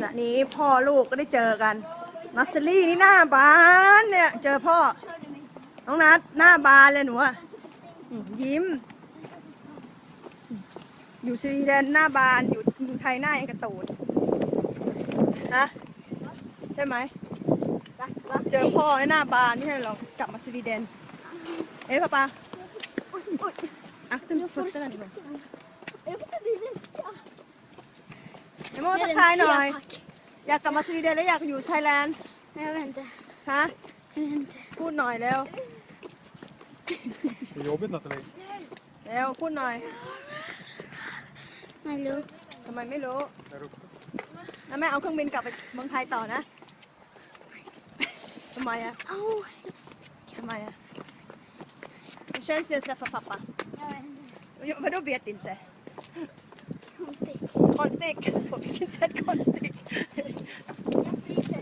ขณะนี้พ่อลูกก็ได้เจอกันนัสเตอรี่นี่หน้าบานเนี่ยเจอพ่อ น้องนัดหน้าบานเลยหนูอะอืมยิ้ม อยู่สวีเดนหน้าบานอยู่เมืองไทยหน้ายังกระตูดฮะใช่ไหมเจอพ่อในหน้าบานนี่เรากลับมาสวีเดน เอ๊ะป้าป้าอะตึ้งฟุตตึ้งเดี๋ยวโมทักทายหน่อย อยากกลับมาสวีเดนแล้วอยากอยู่ไทยแลนด์ Jag vet inte. ฮะ Jag vet inte. พูดหน่อยเร็ว Det är jobbigt Nathalie. เร็วพูดหน่อย Malou. ทำไมไม่รู้ Där uppe. แล้วแม่เอาเครื่องบินกลับไปเมืองไทยต่อนะ ทำไมอะ Au. ทำไมอะเช่นเสียส pappa Jag vet inte. Vadå vet inte? Konstigt. Konstigt? På vilket sätt konstigt? Jag fryser.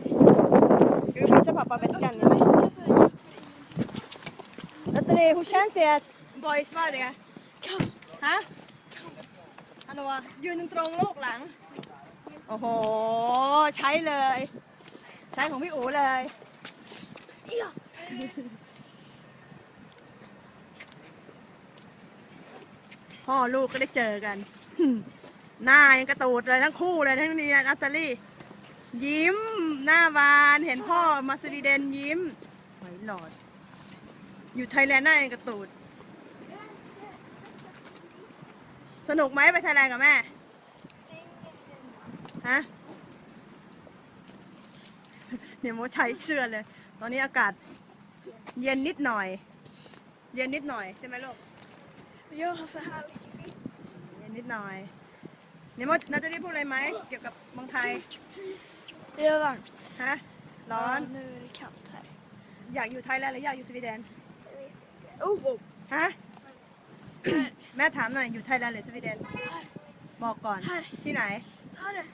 Ska du visa pappa väskan? Nathalie, hur känns det att vara i Sverige? Kallt. ฮะฮัลโหลยืนตรงๆโลกหลัง โอ้โห ใช้เลย ใช้ของพี่อู๋เลย Ja. พ่อลูกก็ได้เจอกัน หน้ายังกระตูดเลยทั้งคู่เลยทั้งนี้นัตเตอรี่ ยิ้มหน้าบานเห็นพ่อมาสวีเดนยิ้มหอยหลอด อยู่ไทยแลนด์หน้ายังกระตูด สนุกไหมไปไทยแลนด์กับแม่ฮะเนี่ยโมใช้เสื้อเลย ตอนนี้อากาศ เย็นนิดหน่อย เย็นนิดหน่อยใช่ไหมลูก Jag har så här mycket เย็นนิดหน่อย เนี่ยมดนาจะได้พูดอะไรไหมเกี่ยวกับเมืองไทย Det är varmt. ฮะ ร้อน nu är det kallt här. อยากอยู่ไทยแลนด์หรืออยากอยู่สวีเดน Oh, oh. ฮะ แม่ถามหน่อยอยู่ไทยแลนด์หรือสวีเดน บอกก่อน här. ที่ไหน Ta det.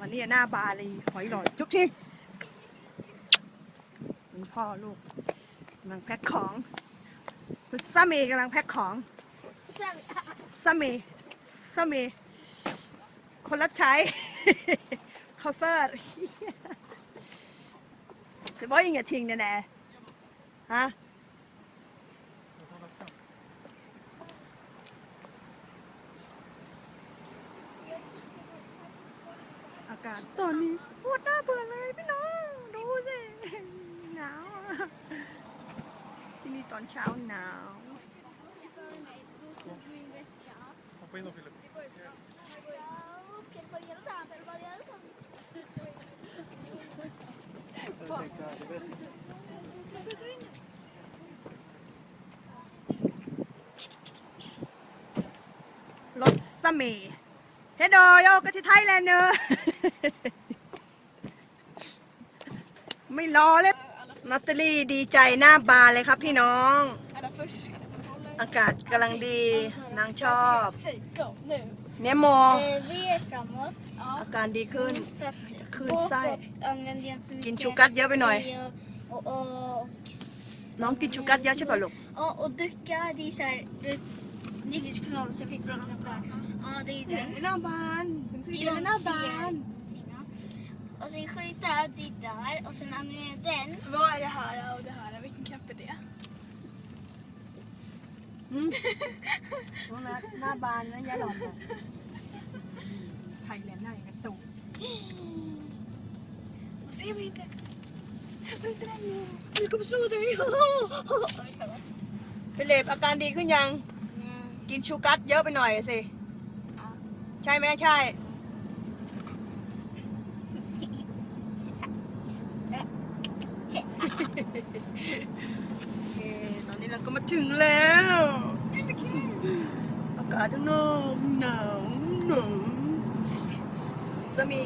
วันนี้หน้าบาลีหอยหลอดจุกทีคุณพ่อลูกกำลังแพ็คของคุณสามีกำลังแพ็คของ Sen. สามีสามี คนรับใช้ คอฟเฟอร์ Det var ingenting den där. Ha? Jag tar väskan. อากาศตอนนี้ปวดหน้าเบื่อเลยพี่น้อง ดูสิหนาวที่นี่ตอนเช้าหนาว Hoppa in och Filip. r ถสเมีเฮดโดโยกะที่ไทยแลนด์เนอร์ไม่รอเลยนัตเตอรี่ดีใจหน้าบานเลยครับพี่น้อง Alla fuskare. อากาศกำลังดีนางชอบ Säg go nu. เนี่ยโม Eh, vi är framåt. อาการดีขึ้น Fast Kul säg. bakåt använder jag inte så mycket. Gin chokat gör vi nu. säg Och, och, och, น้องกินชูกัดเยอะใช่ป่ะลูก ja, och ducka, det är så här. Det, det finns knoll, sen finns det en knopp där. Ja, det är den. หน้าบานถึงสวีเดน Vi หน้าบาน ser. Och sen skjuta, det är där. Och sen använder jag den. Vad är det här och det här? Vilken knapp är det? อืมน้องนัดหน้าบานนะยายหลอดบอกไทยแลนด์หน้าอย่างกระตุก Ser mig inte. Var inte längre. Du kommer slå dig. Förlåt. ฟิลิปอาการดีขึ้นยัง กินชูกัดเยอะไปหน่อยสิ ใช่ไหมใช่ โอเคตอนนี้เราก็มาถึงแล้วอา กาศข้างนอกหนาวหนาวสามี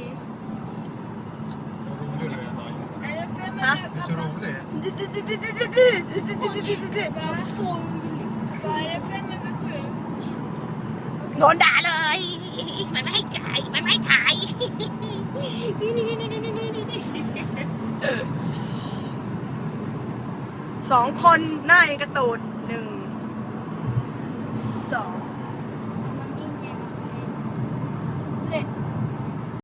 Vad rolig du är, Naja. Är det fem Du är så rolig. Vad vad är det? Fem över sju? โดนด่าเลย มันไม่ให้ถ่ายมันไม่ให้ถ่าย สองคนหน้าเองกระตูด